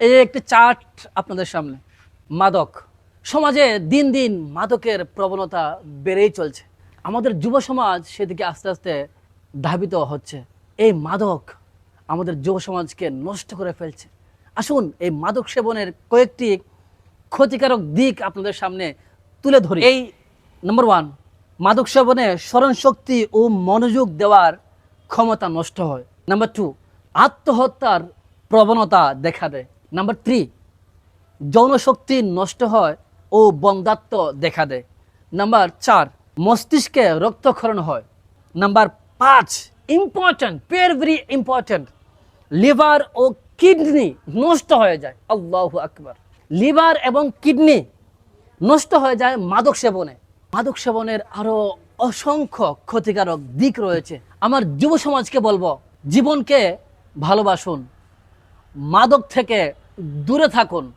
এই একটি চার্ট আপনাদের সামনে মাদক। সমাজে দিন দিন মাদকের প্রবণতা বেড়েই চলছে। আমাদের যুব সমাজ সেদিকে আস্তে আস্তে ধাবিত হচ্ছে। এই মাদক আমাদের যুব সমাজকে নষ্ট করে ফেলছে। আসুন এই মাদক সেবনের কয়েকটি ক্ষতিকারক দিক আপনাদের সামনে তুলে ধরি। এই নম্বর ওয়ান মাদক সেবনে স্মরণ শক্তি ও মনোযোগ দেওয়ার ক্ষমতা নষ্ট হয়। নাম্বার টু আত্মহত্যার প্রবণতা দেখা দেয়। নাম্বার থ্রি যৌন শক্তি নষ্ট হয় ও বন্ধাত্ম দেখা দেয়। নাম্বার চার, মস্তিষ্কে রক্তক্ষরণ হয়। নাম্বার পাঁচ important very very important liver ও কিডনি নষ্ট হয়ে যায়। আল্লাহ আকবার লিভার এবং কিডনি নষ্ট হয়ে যায় মাদক সেবনে। মাদক সেবনের আরও অসংখ্য ক্ষতিকারক দিক রয়েছে। আমার যুব সমাজকে বলব, জীবনকে ভালোবাসুন। মাদক থেকে দূরে থাকুন।